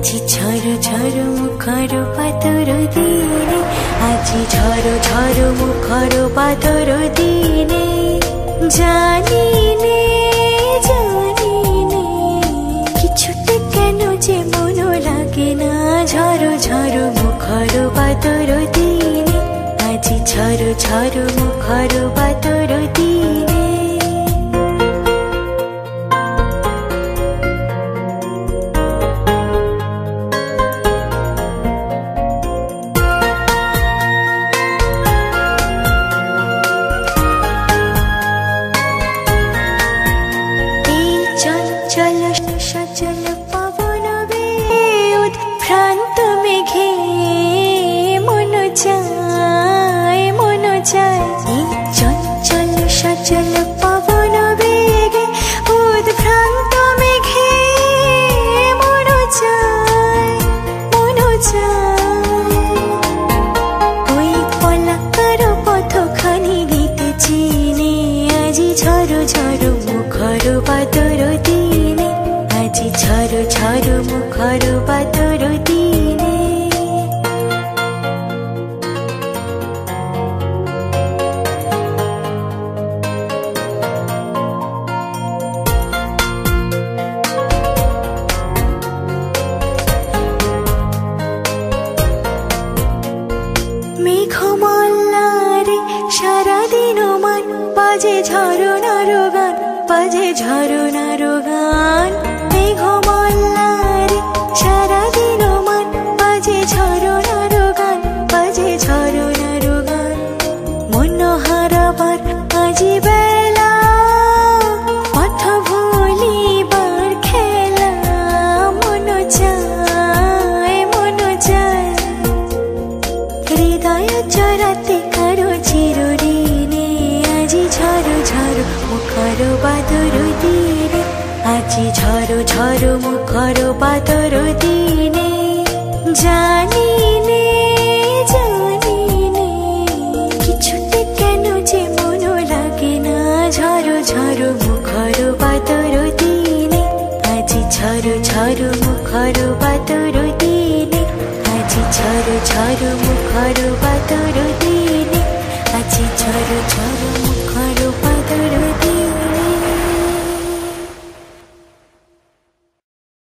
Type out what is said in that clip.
আজি ঝড় ঝড় মুখর পাতর দিনে, আজি ঝড় ঝড় মুখর পাতর দিনে জানি কেন যে মন লাগে না, ঝড় ঝড় মুখর পাতর আজি মুখর চঞ্চল সচল পবন উৎভ্রান্ত মেঘে, মন চায় মন চায়। চঞ্চল সচল পবন বেগে উৎভ্রান্ত মেঘে, মন চায় মন চায়। ওই পলাকার পথখানি দিতে চিনে আজি ঝড় ঝড় মুখর পাতর দিনে। আজি ঝড় ঝড় মুখর পাতর দিনে। মেঘমাল্লারে সারাদিন মান বাজে ঝরনার গান। বাজে ঝরনার গান মেঘমাল্লারে সারাদিন মান বাজে ঝরনার গান বাজে ঝরনার গান মন হারাবার আজি বেলা, পথ ভুলিবার খেলা, মন চায় মন চায়। হৃদয় চরাতে মুখর বাদর দিনে, আজি ঝড় ঝড় মুখর বাদর দিনে জানি নে জানি কেন যে মন লাগে না? ঝড় ঝড় মুখর বাদর দিনে, আজি ঝড় ঝড় মুখর বাদর আজি ঝড় ঝড় মুখর বাদর দিনে, আজি ঝড় ঝড়